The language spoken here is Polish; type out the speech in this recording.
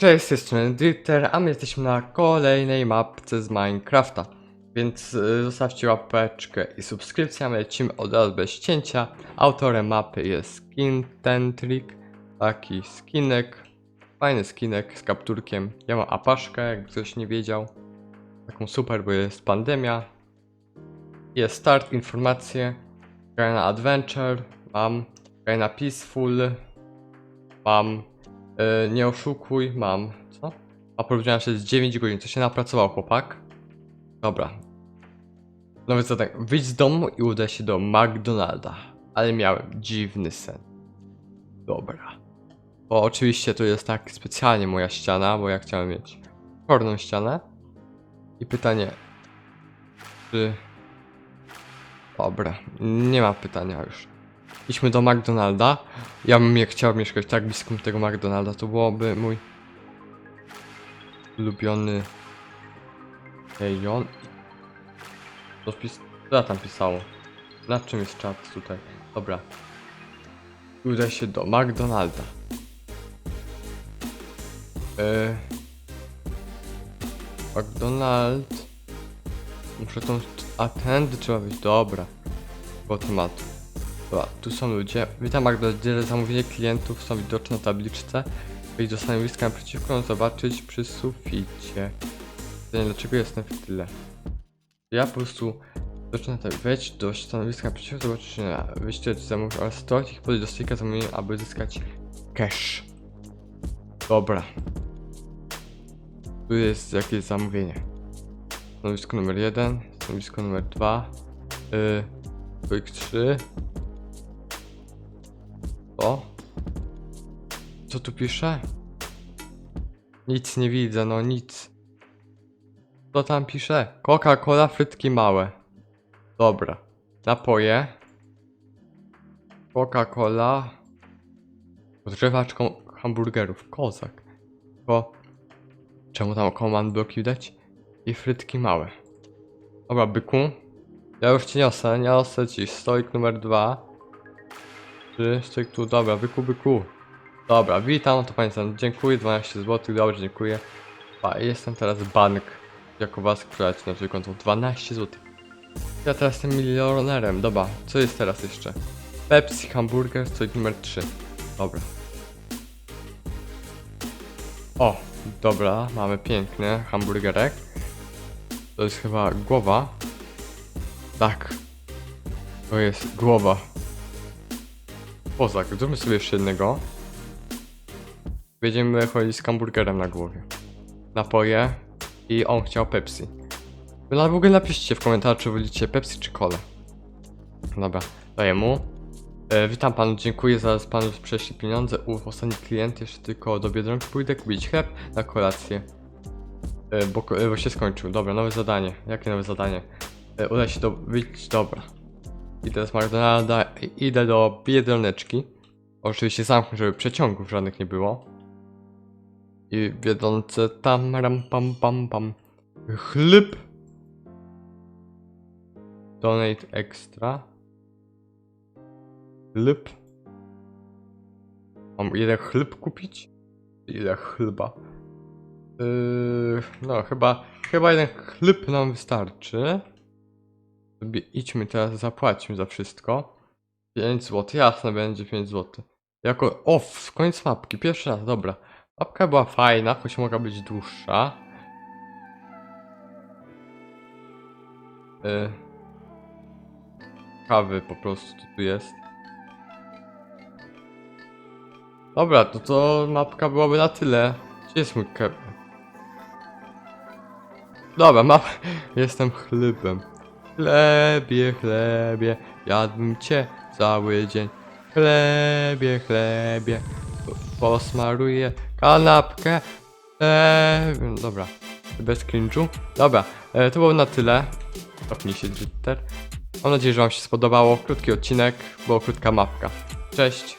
Cześć, strony Dritter, a my jesteśmy na kolejnej mapce z Minecrafta. Więc y, zostawcie łapeczkę i subskrypcję, my lecimy od razu bez cięcia. Autorem mapy jest Skin Tentrik, taki skinek, fajny skinek z kapturkiem. Ja mam apaszkę, jakby ktoś nie wiedział. Taką super, bo jest pandemia. Jest start, informacje. Graj na Adventure, mam. Graj na Peaceful, mam. E, nie oszukuj, mam. Co? A powiedziałem, że jest 9 godzin. Co się napracował, chłopak? Dobra. Nowe zadanie. Wyjdź z domu i udaj się do McDonalda. Ale miałem dziwny sen. Dobra. Bo oczywiście to jest tak specjalnie moja ściana, bo ja chciałem mieć czarną ścianę. I pytanie. Czy. Dobra. Nie ma pytania już. Idźmy do McDonalda. Ja bym nie chciał mieszkać tak blisko tego McDonalda. To byłoby mój ulubiony rejon. Co, pis... Tam pisało? Na czym jest czat tutaj? Dobra. Udaj się do McDonalda. Yy... McDonald. Muszę tą... A tędy trzeba być. Dobra. Po tematu. Dobra, tu są ludzie. Witam Magdalena, zamówienie klientów są widoczne na tabliczce. Wejdź do stanowiska naprzeciwko, zobaczyć przy suficie. Pytanie, dlaczego jestem w tyle? Ja po prostu zacznę tak, wejdź do stanowiska naprzeciwko, zobaczyć na wyjście zamówień oraz to, ich podejść do stolika zamówienia, aby zyskać cash. Dobra. Tu jest jakieś zamówienie. Stanowisko numer 1, stanowisko numer 2, yy, Quick 3, o? Co tu pisze? Nic nie widzę, no nic. Co tam pisze? Coca-Cola, frytki małe. Dobra. Napoje. Coca-Cola. Odgrzewaczką hamburgerów. Kozak. Bo... Czemu tam command bloki widać? I frytki małe. Dobra, byku. Ja już ci niosę, niosę ci stolik numer dwa. Trzy, styk tu, dobra, wyku, wyku. Dobra, witam, to pamiętam, dziękuję, 12 zł, dobrze, dziękuję. A jestem teraz bank, jako was, ci na przykład konto 12 zł. Ja teraz jestem milionerem, dobra, co jest teraz jeszcze? Pepsi, hamburger, stolik numer 3. Dobra. O, dobra, mamy piękny hamburgerek. To jest chyba głowa. Tak. To jest głowa. Kozak, zróbmy sobie jeszcze jednego. Będziemy chodzić z hamburgerem na głowie. Napoje. I on chciał Pepsi. Ale w ogóle napiszcie w komentarzu, czy wolicie Pepsi czy Colę. Dobra, daję mu. E, witam panu, dziękuję za panu prześli pieniądze. U ostatni klient, jeszcze tylko do Biedronki pójdę kupić chleb na kolację. E, bo, e, bo się skończył. Dobra, nowe zadanie. Jakie nowe zadanie? E, udaj się do... Wyjdź, dobra. Idę z McDonalda i idę do Biedroneczki. Oczywiście zamknę, żeby przeciągów żadnych nie było. I w Biedronce tam ram pam pam pam. Chleb. Donate extra. Chleb. Mam jeden chleb kupić? Ile chleba? Yy, no chyba, chyba jeden chleb nam wystarczy. Idźmy teraz, zapłaćmy za wszystko. 5 zł, jasne będzie 5 zł. Jako, o, koniec mapki, pierwszy raz, dobra. Mapka była fajna, choć mogła być dłuższa. Yy. Kawy po prostu tu jest. Dobra, to to mapka byłaby na tyle. Gdzie jest mój ke... Dobra, map... Jestem chlebem. Chlebie, chlebie, jadłbym cię cały dzień. Chlebie, chlebie, po- posmaruję kanapkę. Eee, dobra, bez cringe'u. Dobra, e, to było na tyle. Stopnij się, Jitter. Mam nadzieję, że wam się spodobało. Krótki odcinek, bo krótka mapka. Cześć.